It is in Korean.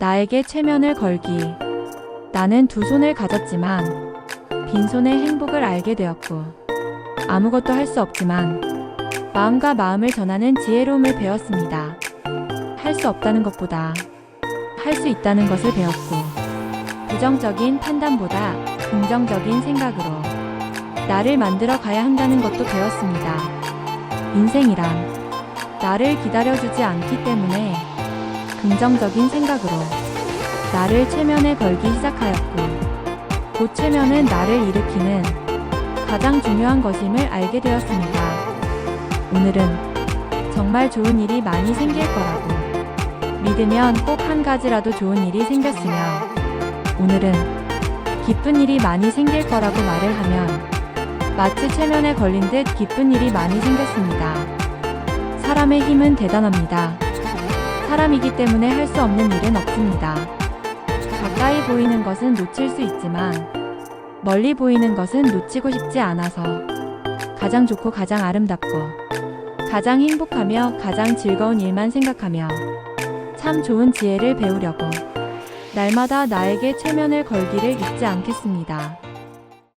나에게 체면을 걸기. 나는 두 손을 가졌지만 빈손의 행복을 알게 되었고 아무것도 할 수 없지만 마음과 마음을 전하는 지혜로움을 배웠습니다. 할 수 없다는 것보다 할 수 있다는 것을 배웠고 부정적인 판단보다 긍정적인 생각으로 나를 만들어 가야 한다는 것도 배웠습니다. 인생이란 나를 기다려주지 않기 때문에 긍정적인 생각으로 나를 체면에 걸기 시작하였고 곧 체면은 나를 일으키는 가장 중요한 것임을 알게 되었습니다. 오늘은 정말 좋은 일이 많이 생길 거라고 믿으면 꼭 한 가지라도 좋은 일이 생겼으며 오늘은 기쁜 일이 많이 생길 거라고 말을 하면 마치 체면에 걸린 듯 기쁜 일이 많이 생겼습니다. 사람의 힘은 대단합니다. 사람이기 때문에 할 수 없는 일은 없습니다. 가까이 보이는 것은 놓칠 수 있지만 멀리 보이는 것은 놓치고 싶지 않아서 가장 좋고 가장 아름답고 가장 행복하며 가장 즐거운 일만 생각하며 참 좋은 지혜를 배우려고 날마다 나에게 체면을 걸기를 잊지 않겠습니다.